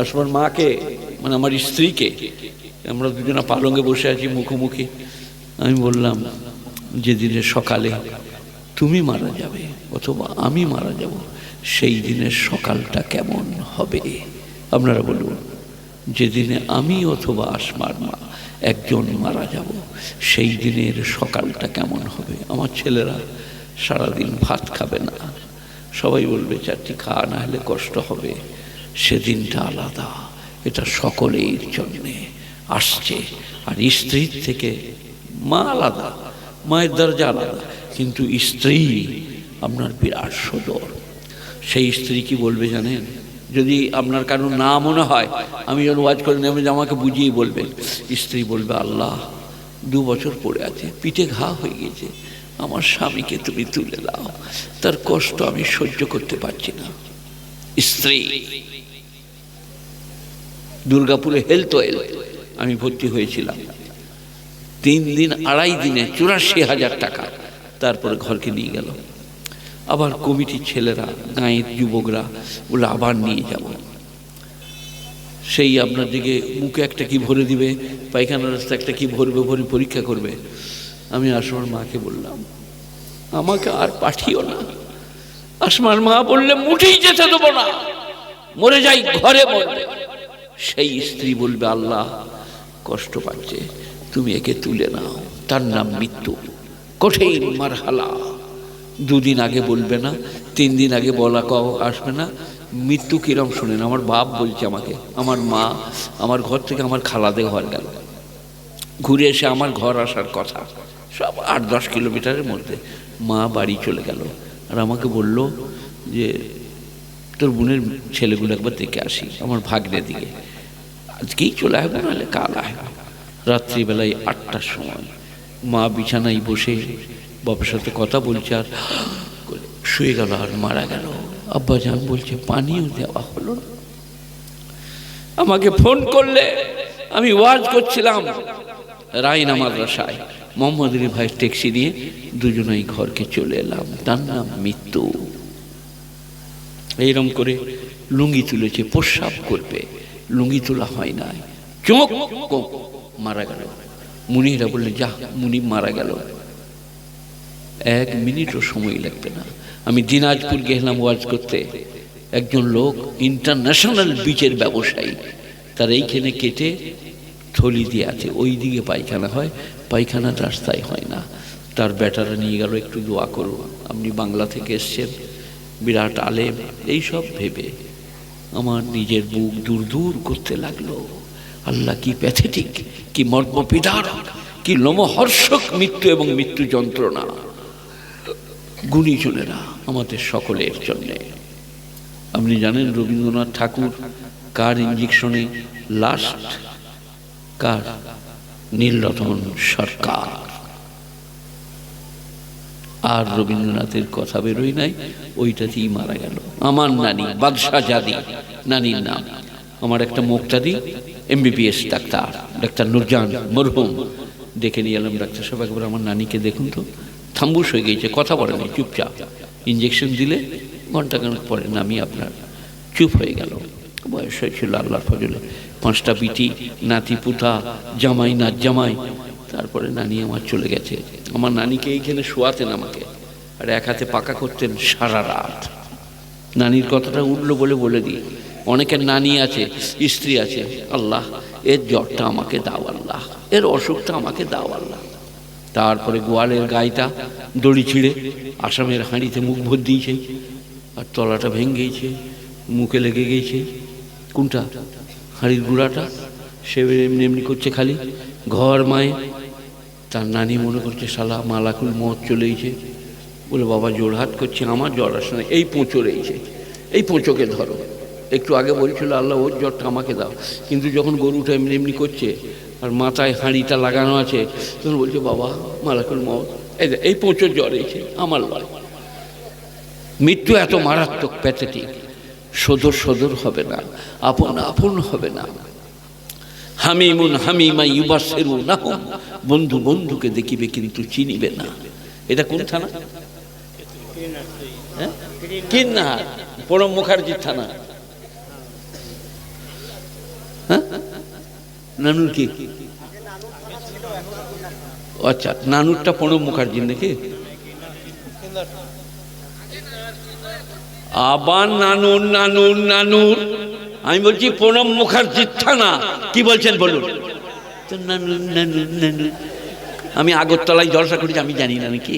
আসমার মাকে মানে আমার স্ত্রীকে, আমরা দুজনা পালঙ্গে বসে আছি মুখোমুখি। আমি বললাম যেদিনের সকালে তুমি মারা যাবে অথবা আমি মারা যাব, সেই দিনের সকালটা কেমন হবে? আপনারা বলুন, যেদিনে আমি অথবা আসমার মা একজন মারা যাব, সেই দিনের সকালটা কেমন হবে? আমার ছেলেরা সারাদিন ভাত খাবে না। সবাই বলবে, চারটি খাওয়া না হলে কষ্ট হবে। সেদিনটা আলাদা। এটা সকলের জন্যে আসছে। আর স্ত্রীর থেকে মা আলাদা, মায়ের দরজা আলাদা। কিন্তু স্ত্রী আপনার বিরাট সদর। সেই স্ত্রী কি বলবে জানেন? যদি আপনার কারও না মনে হয়, আমি যখন ওয়াজ করে নেব আমাকে বুঝিয়ে বলবেন। স্ত্রী বলবে, আল্লাহ, দু বছর পড়ে আছে, পিঠে ঘা হয়ে গেছে। আমার স্বামীকে তুমি তুলে দাও। তার কষ্ট আমি সহ্য করতে পারছি না। স্ত্রী। দুর্গাপুরে হেলথ ওয়েল আমি ভর্তি হয়েছিলাম। তিন দিন, আড়াই দিনে চুরাশি হাজার টাকা তারপরে ঘরকে নিয়ে গেল। আবার কমিটির ছেলেরা গাঁয়ের যুবকরা বলে আবার নিয়ে যাব। সেই আপনার দিকে মুখে একটা কি ভরে দিবে পায়খানা রাস্তা একটা কি ভরবে, ভরে পরীক্ষা করবে। আমি আসমার মাকে বললাম, আমাকে আর পাঠিও না। আসমার মা বললে মুঠেই যেতে দেবো না। মরে যাই, ঘরে মরবে সেই স্ত্রী বলবে, আল্লাহ, কষ্ট পাচ্ছে, তুমি একে তুলে নাও। তার নাম মৃত্যু। কঠিন মারহালা। দুদিন আগে বলবে না, তিন দিন আগে বলা কও আসবে না। মৃত্যু কিরম শোনেন? আমার বাপ বলছে আমাকে, আমার মা, আমার ঘর থেকে আমার খালাদে ঘর গেল। ঘুরে এসে আমার ঘর আসার কথা। সব আট দশ কিলোমিটারের মধ্যে মা বাড়ি চলে গেল। আর আমাকে বলল যে, তোর বোনের ছেলেগুলো একবার দেখে আসি, আমার ভাগ্নে দিকে আজকেই চলে আসব, নাহলে কাল আসব। রাত্রিবেলায় আটটার সময় মা বিছানায় বসে বাবার সাথে কথা বলছে আর শুয়ে গেল আর মারা গেল। আব্বাজান বলছে, পানিও দেওয়া হলো আমাকে ফোন করলে আমি ওয়াজ করছিলাম, রায়না মাদ্রাসায়। মোহাম্মদ আলী ভাইয়ের ট্যাক্সি নিয়ে দুজনেই ঘরকে চলে এলাম। তার নাম মৃত্যু এইরকম করে লুঙ্গি তুলেছে, প্রস্রাব করবে। লুঙ্গি তোলা হয় নাই। চোখ মারা গেল। মুনিরা বললে, যা, মুনি মারা গেল। এক মিনিটও সময় লাগবে না। আমি দিনাজপুর গেলাম ওয়াজ করতে। একজন লোক ইন্টারন্যাশনাল বিচের ব্যবসায়ী, তার এইখানে কেটে থলি দিয়ে আছে। ওই দিকে পায়খানা হয় পায়খানা রাস্তায় হয় না। তার বেটারা নিয়ে গেল, একটু দোয়া করুন আপনি বাংলা থেকে এসছেন, বিরাট আলেম এইসব ভেবে আমার নিজের বুক দূর দূর করতে লাগল। আল্লাহ কি প্যাথেটিক কি মর্মপিদারক কি লোমহর্ষক মৃত্যু এবং মৃত্যু যন্ত্রণা। গুণীজনেরা আমাদের সকলের জন্যে। আপনি জানেন রবীন্দ্রনাথ ঠাকুর কার ইঞ্জেকশনে লাস্ট কার? নীলরতন সরকার। আর রবীন্দ্রনাথের কথা বেরোই নাই, ওইটাতেই মারা গেল। আমার নানি, বাদশাহ জাদি, নানির নাম। আমার একটা মুক্তাদি, এমবিবিএস ডাক্তার ডাক্তার নুরজান মরহুম। ডেকে নিয়ে এলাম ডাক্তার সাহেব, একবার আমার নানিকে দেখুন তো। থাম্বুস হয়ে গিয়েছে, কথা বলে চুপচাপ। ইঞ্জেকশন দিলে ঘন্টাখানেক পরে নামি আপনার। চুপ হয়ে গেল। বয়স হয়েছিল আল্লাহর ফজলে। পাঁচটা পিটি নাতি, পুতা, জামাই না জামাই, তারপরে নানি আমার চলে গেছে। আমার নানিকে এইখানে শোয়াতেন আমাকে। আর এক হাতে পাকা করতেন সারা রাত। নানির কথাটা উঠল বলে বলে দিই। অনেকের নানি আছে, স্ত্রী আছে। আল্লাহ, এর জ্বরটা আমাকে দাও আল্লাহ। এর অসুখটা আমাকে দাও আল্লাহ। তারপরে গোয়ালের গাইটা দড়ি ছিঁড়ে আসামের হাঁড়িতে মুখ ভর দিয়েছে। আর তলাটা ভেঙে গিয়েছে মুখে লেগে গিয়েছে কোনটা? হাঁড়ির গুঁড়াটা? সে এমনি এমনি করছে খালি। ঘর মায়ে। তার নানি মনে করছে, শালা, মালাকুল মত চলে এসে বলে, বাবা জোড়হাত করছে আমার, জ্বর আসে না। এই পোঁচো রয়েছে এই পোঁচোকে ধরো। একটু আগে বলছিল, আল্লাহ, ওর জ্বরটা আমাকে দাও। কিন্তু যখন গরুটা এমনি এমনি করছে, আর মাথায় হাঁড়িটা লাগানো আছে, তখন বলছে, বাবা, মালাকুল মত। এই এই পোঁচোর জ্বর এসে আমার লয় মৃত্যু এত মারাত্মক প্যাথেটিক সদর সদর হবে না, আপন আপন হবে না। হামিমুন হামিমা ইউবাসেরু না বন্ধু বন্ধুকে দেখিবে কিন্তু চিনিবে না। এটা কোন থানা? হ্যাঁ? কিন্নাহার প্রণব মুখার্জির থানা। হ্যাঁ? নানুর কি? আচ্ছা নানুরটা প্রণব মুখার্জির নাকি? আবার নানুর নানুর নানুর আমি বলছি, প্রণব মুখার্জির থানা। কি বলছেন বলুন? আমি আগরতলায় জলসা করেছি, আমি জানি না নাকি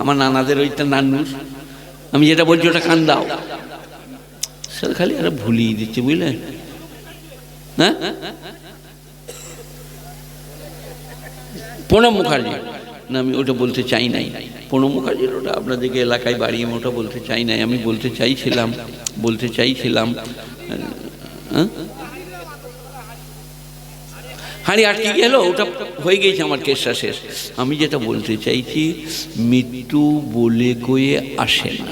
আমার নানাদের ওইটা নানুর আমি যেটা বলছি, ওটা কান দাও। স্যার, খালি আরে ভুলিয়ে দিচ্ছে বুঝলেন হ্যাঁ? প্রণব মুখার্জি। না, আমি ওটা বলতে চাই নাই। প্রণব মুখার্জির ওটা আপনাদেরকে এলাকায় বাড়িয়ে ওটা বলতে চাই নাই। আমি বলতে চাইছিলাম বলতে চাইছিলাম হাঁড়ি আটকে গেল, ওটা হয়ে গেছে আমার কেসটা শেষ। আমি যেটা বলতে চাইছি, মৃত্যু বলে কয়ে আসে না।